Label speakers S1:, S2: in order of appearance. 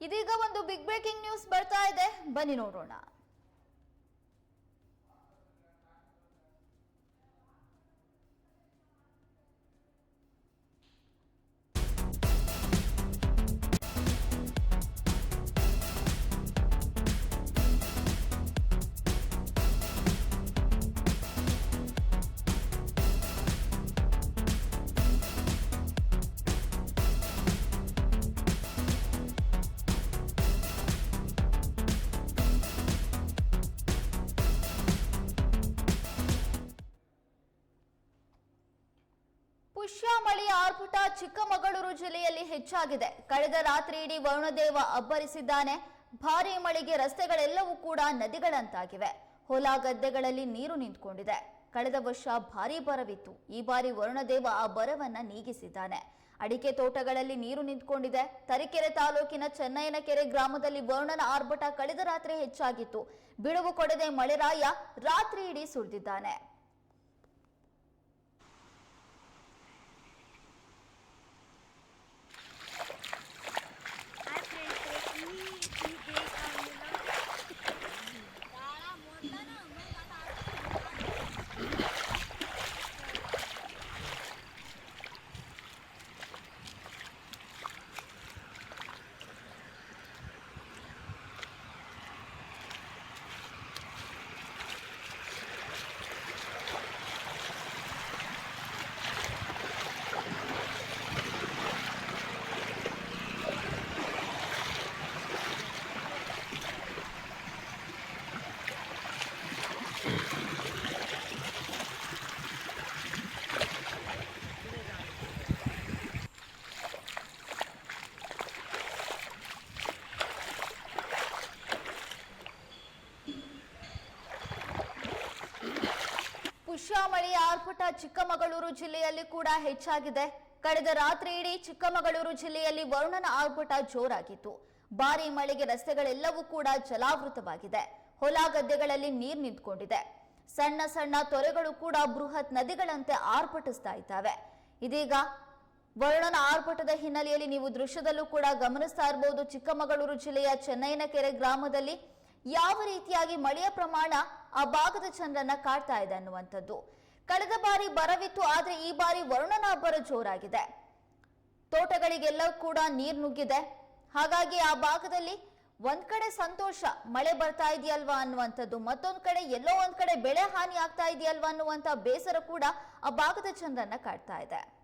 S1: ಇದೀಗ ಒಂದು big breaking news ಬರ್ತಾ ಇದೆ. ಬನ್ನಿ ನೋಡೋಣ. ಪುಷ್ಯ ಮಳೆಯ ಆರ್ಭಟ ಚಿಕ್ಕಮಗಳೂರು ಜಿಲ್ಲೆಯಲ್ಲಿ ಹೆಚ್ಚಾಗಿದೆ. ಕಳೆದ ರಾತ್ರಿ ಇಡೀ ವರುಣದೇವ ಅಬ್ಬರಿಸಿದ್ದಾನೆ. ಭಾರಿ ಮಳೆಗೆ ರಸ್ತೆಗಳೆಲ್ಲವೂ ಕೂಡ ನದಿಗಳಂತಾಗಿವೆ. ಹೊಲ ಗದ್ದೆಗಳಲ್ಲಿ ನೀರು ನಿಂತ್ಕೊಂಡಿದೆ. ಕಳೆದ ವರ್ಷ ಭಾರಿ ಬರವಿತ್ತು. ಈ ಬಾರಿ ವರುಣದೇವ ಆ ಬರವನ್ನ ನೀಗಿಸಿದ್ದಾನೆ. ಅಡಿಕೆ ತೋಟಗಳಲ್ಲಿ ನೀರು ನಿಂತ್ಕೊಂಡಿದೆ. ತರೀಕೆರೆ ತಾಲೂಕಿನ ಚೆನ್ನಯ್ಯನಕೆರೆ ಗ್ರಾಮದಲ್ಲಿ ವರುಣನ ಆರ್ಭಟ ಕಳೆದ ರಾತ್ರಿ ಹೆಚ್ಚಾಗಿತ್ತು. ಬಿಡುವು ಕೊಡದೆ ಮಳೆರಾಯ ರಾತ್ರಿ ಇಡೀ ಸುರಿದಿದ್ದಾನೆ. ಪುಷ್ಯ ಮಳೆಯ ಆರ್ಭಟ ಚಿಕ್ಕಮಗಳೂರು ಜಿಲ್ಲೆಯಲ್ಲಿ ಕೂಡ ಹೆಚ್ಚಾಗಿದೆ. ಕಳೆದ ರಾತ್ರಿ ಇಡೀ ಚಿಕ್ಕಮಗಳೂರು ಜಿಲ್ಲೆಯಲ್ಲಿ ವರುಣನ ಆರ್ಭಟ ಜೋರಾಗಿತ್ತು. ಭಾರಿ ಮಳೆಗೆ ರಸ್ತೆಗಳೆಲ್ಲವೂ ಕೂಡ ಜಲಾವೃತವಾಗಿದೆ. ಹೊಲ ಗದ್ದೆಗಳಲ್ಲಿ ನೀರು ನಿಂತ್ಕೊಂಡಿದೆ. ಸಣ್ಣ ಸಣ್ಣ ತೊರೆಗಳು ಕೂಡ ಬೃಹತ್ ನದಿಗಳಂತೆ ಆರ್ಭಟಿಸ್ತಾ ಇದ್ದಾವೆ. ಇದೀಗ ವರುಣನ ಆರ್ಭಟದ ಹಿನ್ನೆಲೆಯಲ್ಲಿ ನೀವು ದೃಶ್ಯದಲ್ಲೂ ಕೂಡ ಗಮನಿಸ್ತಾ ಇರಬಹುದು ಚಿಕ್ಕಮಗಳೂರು ಜಿಲ್ಲೆಯ ಚೆನ್ನೈನಕೆರೆ ಗ್ರಾಮದಲ್ಲಿ ಯಾವ ರೀತಿಯಾಗಿ ಮಳೆಯ ಪ್ರಮಾಣ ಆ ಭಾಗದ ಚಂದ್ರನ ಕಾಡ್ತಾ ಇದೆ ಅನ್ನುವಂಥದ್ದು. ಕಳೆದ ಬಾರಿ ಬರವಿತ್ತು, ಆದ್ರೆ ಈ ಬಾರಿ ವರುಣನ ಅಬ್ಬರ ಜೋರಾಗಿದೆ. ತೋಟಗಳಿಗೆಲ್ಲ ಕೂಡ ನೀರ್ ನುಗ್ಗಿದೆ. ಹಾಗಾಗಿ ಆ ಭಾಗದಲ್ಲಿ ಒಂದ್ ಕಡೆ ಸಂತೋಷ, ಮಳೆ ಬರ್ತಾ ಇದೆಯಲ್ವಾ ಅನ್ನುವಂಥದ್ದು. ಮತ್ತೊಂದ್ ಕಡೆ ಎಲ್ಲೋ ಒಂದ್ ಕಡೆ ಬೆಳೆ ಹಾನಿ ಆಗ್ತಾ ಇದೆಯಲ್ವಾ ಅನ್ನುವಂಥ ಬೇಸರ ಕೂಡ ಆ ಭಾಗದ ಜನರನ್ನ ಕಾಡ್ತಾ ಇದೆ.